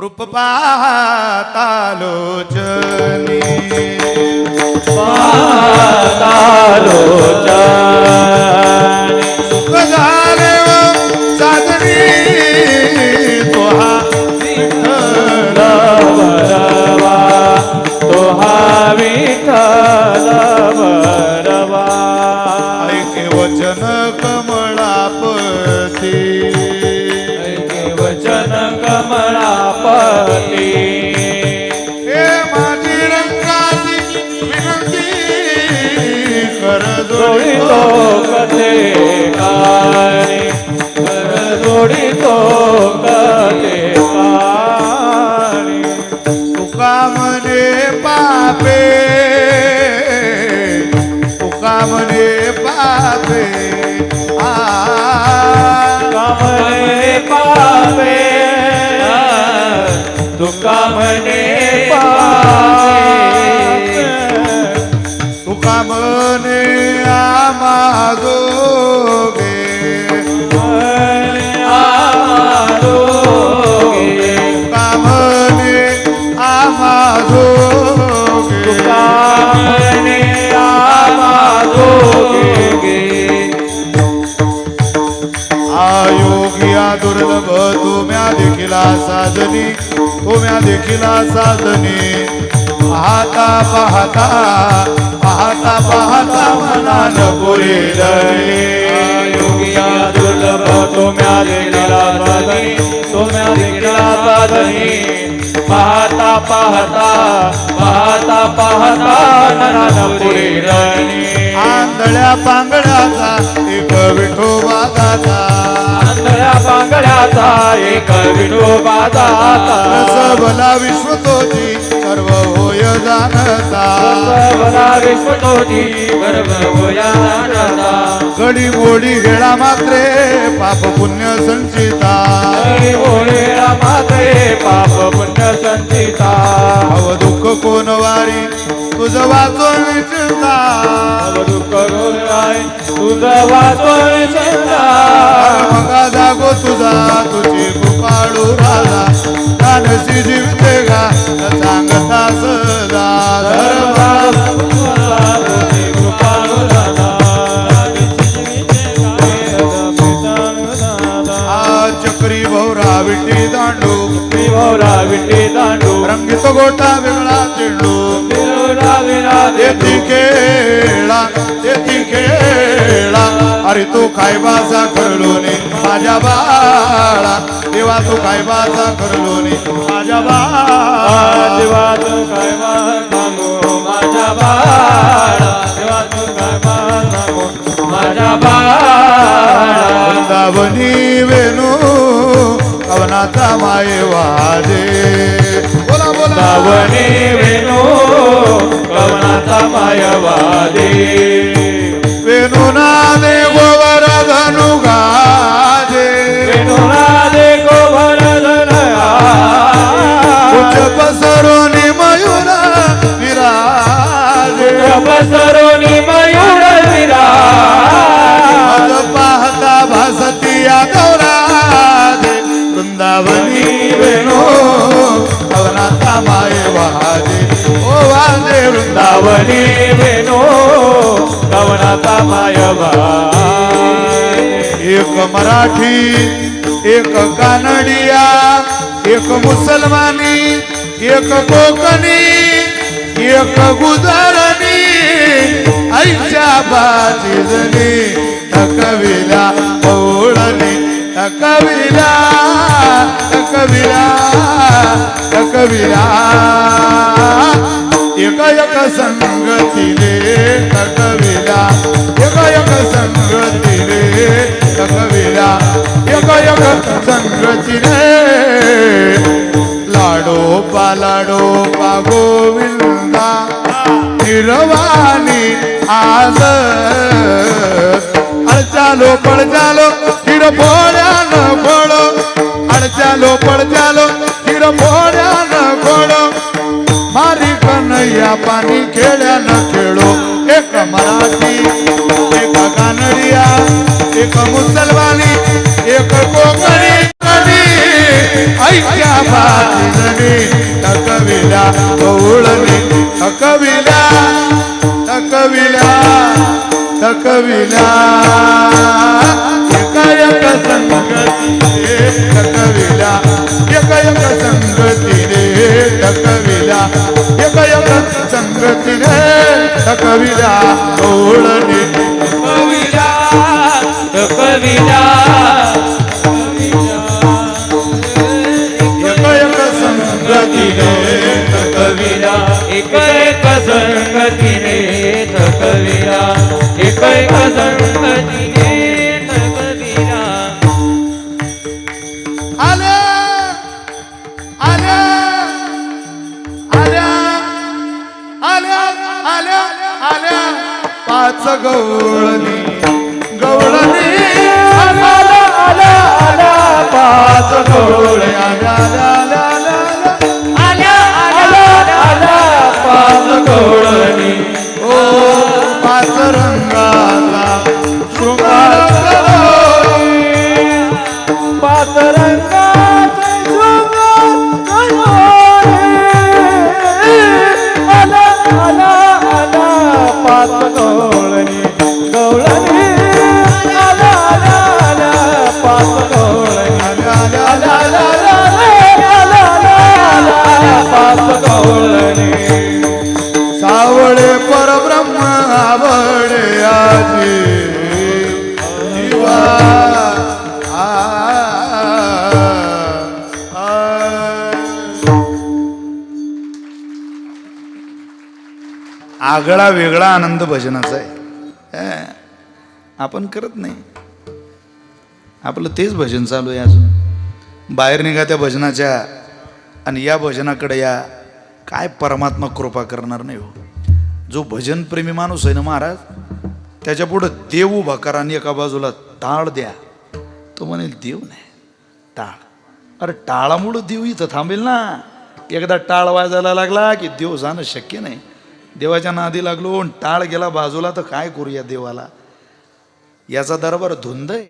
रूप पाहता लोचनी सुख झाले व साजनी तोहा ऐके वचन कमळापती। वचन कमळापती। લોક તે કારે કર જોડી તો देखिला साजनी तुम्या देखिला साजनी पाहता पाहता पाहता पाहता मनान पुरे योगिया दुर्लभ तुम्या देखिला साधनी तुम्या देखिला साधनी. पाहता पाहता पाहता पाहता नरान पुढे आंधळ्या पांगड्याचा एक विठोबा दादा. आंधळ्या पांगड्याचा एक विठोबाचा सबला विश्वतोची सर्व होय जाणता. बला विश्वतोची गर्भ होया जाणता. घडी मोडी वेळा मात्रे पाप पुण्य संचिता. हरी ओळेला मात्रे पाप पुण्य संचिता. अव दुःख कोण वारी तुझं वाचून दुःख गोराय तुझं वाचून चिंता मगा जागो तुझा तुझी कृपाळू राजा. कानसी जीविते गा सांगता सदा. चक्री भौरा विटी दांडू. विटी दांडू. रंगीत गोटा वेगळा चेंडू. येती खेळा येती खेळा. अरे तू काय बाजा करलोनी माझ्या बाळा. देवा तू काय बाजा करलोनी माझ्या बाळा. देवात काय सांगू माझ्या बाळा. देवात काय सांगू माझ्या बाळा. वृंदावनी वेणू कवनाचा माये वाजे. बोला बोला. वेणू మయవాదే వెనునాదే గోవరధనుగాదే వెనునాదే గోవరధనుగాసరుని మయూర విరాజే బసరుని మయూర విరాజ పహత భసతియా గౌరాదే బృందావని వెనో वृंदावनी दावणी गवनाता कवनाचा एक मराठी एक कानडिया एक मुसलमानी एक कोकणी एक गुजरणी आईच्या बाजीजनी कविला ओळणी थकविल्या थकविल्या थकविल्या एक एक संगतीने थकविल्या एक एक संगतीने थकविल्या एक एक संगतीने लाडो पालाडो पा गोविंदा. निर्वाणी आज. अडचालो पडचालो हिर फोड्यानं अडचालो पडचालो. कन्हैया पाणी खेळ्यानं खेळो. एक मराठी एक कानडिया एक मुसलमानी एक कोकणी कवी. ऐक्या पाची जणी थकविल्या गवळणी थकविल्या थकविल्या थकविल्या. एका एक संगतीने थकविल्या एका एक संगतीने थकविल्या एका एक संगतीने गवळणी कविता कविता एका एक संगतीने कविता एक एक संगतीने थकविला एक एक संगतीने आल्या पाच गवळणी. गवळणी आल्या आल्या आल्या पाच गवळणी आल्या आल्या. पाच आगळा वेगळा आनंद भजनाचा आहे. आपण करत नाही. आपलं तेच भजन चालू आहे अजून. बाहेर निघा त्या भजनाच्या आणि या भजनाकडे या. काय परमात्मा कृपा करणार नाही हो. जो भजनप्रेमी माणूस आहे ना महाराज त्याच्या पुढं देव उभा करा आणि एका बाजूला टाळ द्या. तो म्हणेल देव नाही टाळ अरे टाळामुळं देव इथं थांबेल ना. एकदा टाळ वाजायला लागला की देव जाणं शक्य नाही. देवाच्या नादी लागलो टाळ गेला बाजूला तर काय करूया देवाला? याचा दरबार धुंद आहे.